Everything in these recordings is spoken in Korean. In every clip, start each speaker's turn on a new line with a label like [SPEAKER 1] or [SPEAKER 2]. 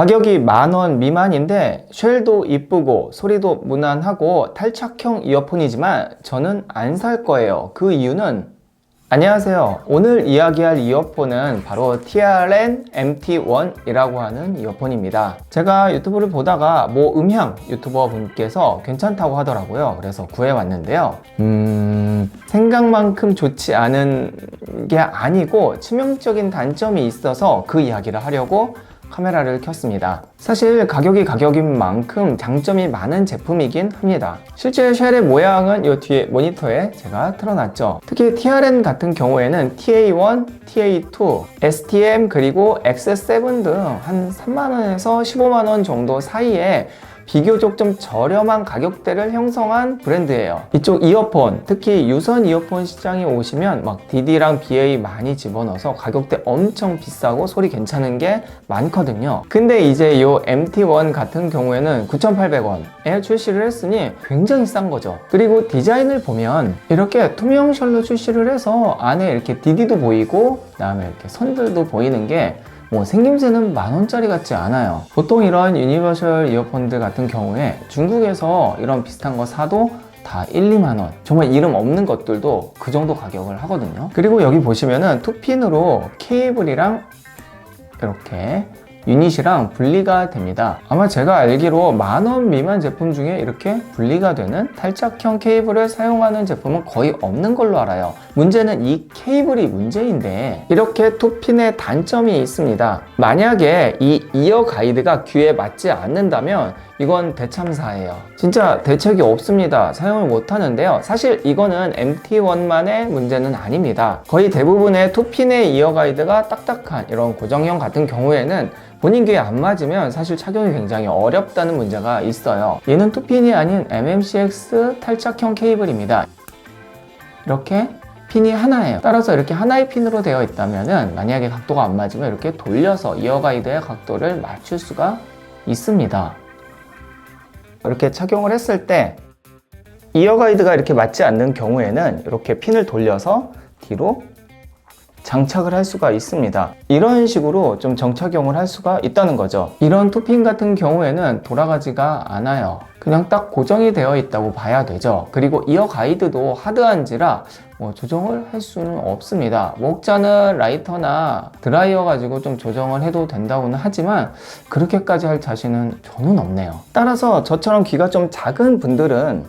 [SPEAKER 1] 가격이 만 원 미만인데 쉘도 이쁘고 소리도 무난하고 탈착형 이어폰이지만 저는 안 살 거예요. 그 이유는 안녕하세요. 오늘 이야기할 이어폰은 바로 TRN MT1이라고 하는 이어폰입니다. 제가 유튜브를 보다가 모 음향 유튜버 분께서 괜찮다고 하더라고요. 그래서 구해왔는데요. 음, 생각만큼 좋지 않은 게 아니고 치명적인 단점이 있어서 그 이야기를 하려고 카메라를 켰습니다. 사실 가격이 가격인 만큼 장점이 많은 제품이긴 합니다. 실제 쉘의 모양은 이 뒤에 모니터에 제가 틀어놨죠. 특히 TRN 같은 경우에는 TA1, TA2, STM 그리고 X7 등 한 3만원에서 15만원 정도 사이에 비교적 좀 저렴한 가격대를 형성한 브랜드예요. 이쪽 이어폰, 특히 유선 이어폰 시장에 오시면 막 DD랑 BA 많이 집어넣어서 가격대 엄청 비싸고 소리 괜찮은 게 많거든요. 근데 이제 이 MT1 같은 경우에는 9,800원에 출시를 했으니 굉장히 싼 거죠. 그리고 디자인을 보면 이렇게 투명 셜로 출시를 해서 안에 이렇게 DD도 보이고 그다음에 이렇게 선들도 보이는 게 뭐 생김새는 만 원짜리 같지 않아요. 보통 이런 유니버셜 이어폰들 같은 경우에 중국에서 이런 비슷한 거 사도 다 1, 2만 원. 정말 이름 없는 것들도 그 정도 가격을 하거든요. 그리고 여기 보시면은 투핀으로 케이블이랑 이렇게 유닛이랑 분리가 됩니다. 아마 제가 알기로 만원 미만 제품 중에 이렇게 분리가 되는 탈착형 케이블을 사용하는 제품은 거의 없는 걸로 알아요. 문제는 이 케이블이 문제인데 이렇게 투핀의 단점이 있습니다. 만약에 이 이어 가이드가 귀에 맞지 않는다면 이건 대참사예요. 진짜 대책이 없습니다. 사용을 못 하는데요. 사실 이거는 MT1만의 문제는 아닙니다. 거의 대부분의 투핀의 이어 가이드가 딱딱한 이런 고정형 같은 경우에는 본인 귀에 안 맞으면 사실 착용이 굉장히 어렵다는 문제가 있어요. 얘는 투핀이 아닌 MMCX 탈착형 케이블입니다. 이렇게 핀이 하나예요. 따라서 이렇게 하나의 핀으로 되어 있다면 만약에 각도가 안 맞으면 이렇게 돌려서 이어 가이드의 각도를 맞출 수가 있습니다. 이렇게 착용을 했을 때 이어 가이드가 이렇게 맞지 않는 경우에는 이렇게 핀을 돌려서 뒤로 장착을 할 수가 있습니다. 이런 식으로 좀 정착용을 할 수가 있다는 거죠. 이런 투핀 같은 경우에는 돌아가지가 않아요. 그냥 딱 고정이 되어 있다고 봐야 되죠. 그리고 이어 가이드도 하드한지라 뭐 조정을 할 수는 없습니다. 목자는 라이터나 드라이어 가지고 좀 조정을 해도 된다고는 하지만 그렇게까지 할 자신은 저는 없네요. 따라서 저처럼 귀가 좀 작은 분들은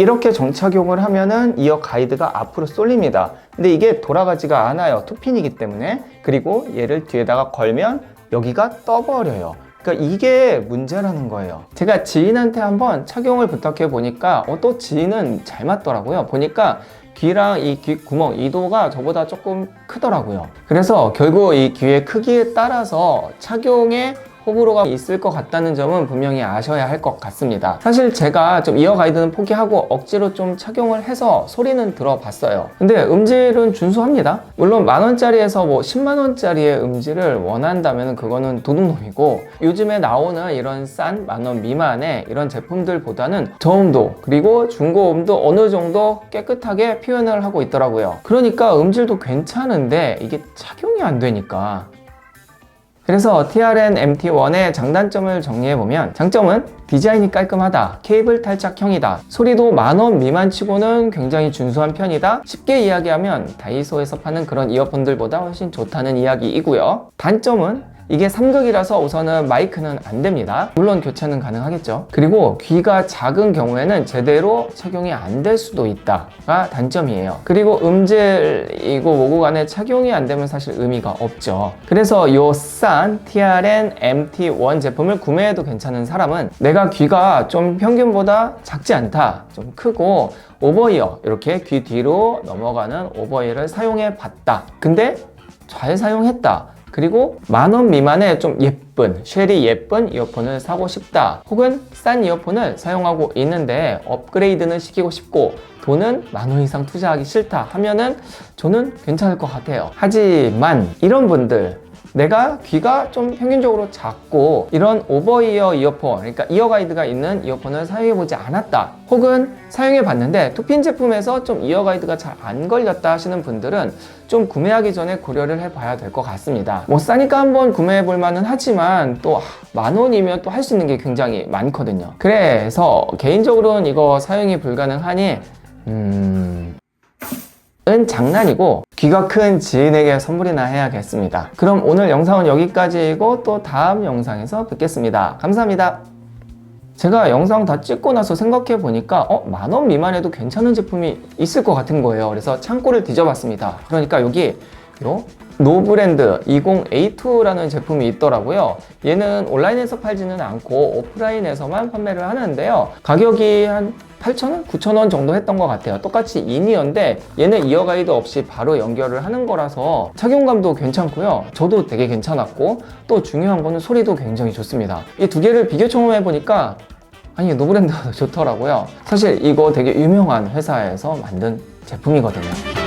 [SPEAKER 1] 이렇게 정착용을 하면은 이어 가이드가 앞으로 쏠립니다. 근데 이게 돌아가지가 않아요. 투핀이기 때문에. 그리고 얘를 뒤에다가 걸면 여기가 떠버려요. 그러니까 이게 문제라는 거예요. 제가 지인한테 한번 착용을 부탁해 보니까 어, 또 지인은 잘 맞더라고요. 보니까 귀랑 이 귀 구멍 이도가 저보다 조금 크더라고요. 그래서 결국 이 귀의 크기에 따라서 착용에 호불호가 있을 것 같다는 점은 분명히 아셔야 할 것 같습니다. 사실 제가 좀 이어 가이드는 포기하고 억지로 좀 착용을 해서 소리는 들어봤어요. 근데 음질은 준수합니다. 물론 만 원짜리에서 뭐 10만 원짜리의 음질을 원한다면 그거는 도둑놈이고 요즘에 나오는 이런 싼 만 원 미만의 이런 제품들보다는 저음도 그리고 중고음도 어느 정도 깨끗하게 표현을 하고 있더라고요. 그러니까 음질도 괜찮은데 이게 착용이 안 되니까 그래서 TRN MT1의 장단점을 정리해보면 장점은 디자인이 깔끔하다, 케이블 탈착형이다, 소리도 만원 미만 치고는 굉장히 준수한 편이다, 쉽게 이야기하면 다이소에서 파는 그런 이어폰들보다 훨씬 좋다는 이야기이고요. 단점은 이게 3극이라서 우선은 마이크는 안 됩니다. 물론 교체는 가능하겠죠. 그리고 귀가 작은 경우에는 제대로 착용이 안 될 수도 있다가 단점이에요. 그리고 음질이고 뭐고 간에 착용이 안 되면 사실 의미가 없죠. 그래서 요 싼 TRN MT1 제품을 구매해도 괜찮은 사람은 내가 귀가 좀 평균보다 작지 않다, 좀 크고 오버이어 이렇게 귀 뒤로 넘어가는 오버이어를 사용해 봤다. 근데 잘 사용했다. 그리고 만 원 미만의 좀 예쁜, 쉘이 예쁜 이어폰을 사고 싶다. 혹은 싼 이어폰을 사용하고 있는데 업그레이드는 시키고 싶고 돈은 만 원 이상 투자하기 싫다 하면은 저는 괜찮을 것 같아요. 하지만 이런 분들 내가 귀가 좀 평균적으로 작고 이런 오버이어 이어폰, 그러니까 이어 가이드가 있는 이어폰을 사용해 보지 않았다. 혹은 사용해 봤는데 투핀 제품에서 좀 이어 가이드가 잘 안 걸렸다 하시는 분들은 좀 구매하기 전에 고려를 해 봐야 될 것 같습니다. 뭐 싸니까 한번 구매해 볼 만은 하지만 또 만 원이면 또 할 수 있는 게 굉장히 많거든요. 그래서 개인적으로는 이거 사용이 불가능하니 음... 은 장난이고 귀가 큰 지인에게 선물이나 해야겠습니다. 그럼 오늘 영상은 여기까지이고 또 다음 영상에서 뵙겠습니다. 감사합니다. 제가 영상 다 찍고 나서 생각해 보니까 어, 만 원 미만에도 괜찮은 제품이 있을 것 같은 거예요. 그래서 창고를 뒤져봤습니다. 그러니까 여기 요 노브랜드 20A2라는 제품이 있더라고요. 얘는 온라인에서 팔지는 않고 오프라인에서만 판매를 하는데요. 가격이 한 8,000원? 9,000원 정도 했던 것 같아요. 똑같이 인이어인데 얘는 이어 가이드 없이 바로 연결을 하는 거라서 착용감도 괜찮고요. 저도 되게 괜찮았고 또 중요한 거는 소리도 굉장히 좋습니다. 이 두 개를 비교 청음해 보니까 아니 노브랜드가 더 좋더라고요. 사실 이거 되게 유명한 회사에서 만든 제품이거든요.